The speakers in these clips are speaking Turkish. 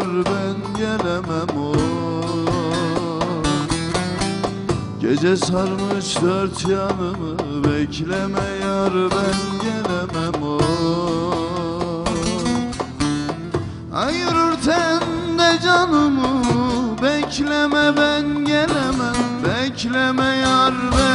ben gelemem o. Gece sarmış dört yanımı bekleme yar ben gelemem o. Ayırırken de canımı bekleme ben gelemem. Bekleme yar ben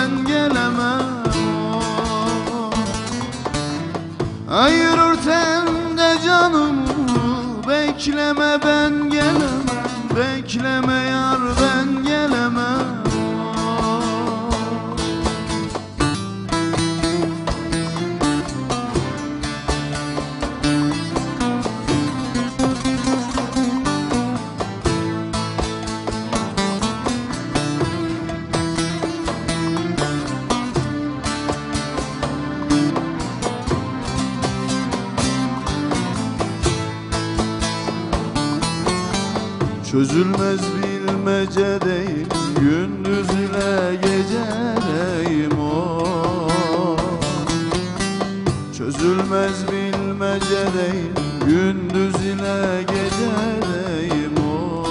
bekleme ben gelemem. Bekleme yar ben gelemem Çözülmez bilmecedeyim Gündüz ile gecedeyim o? Çözülmez bilmecedeyim Gündüz ile gecedeyim o?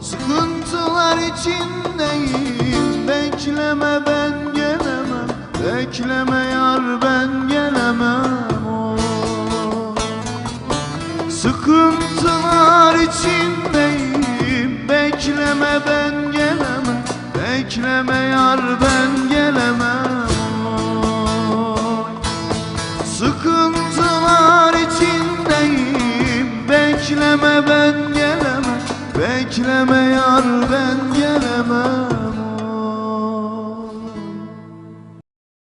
Sıkıntılar içindeyim Bekleme ben gelemem Bekleme yar ben gelemem içindeyim. Bekleme ben gelemem. Bekleme yar ben gelemem. Oy. Sıkıntılar içindeyim. Bekleme ben gelemem. Bekleme yar ben gelemem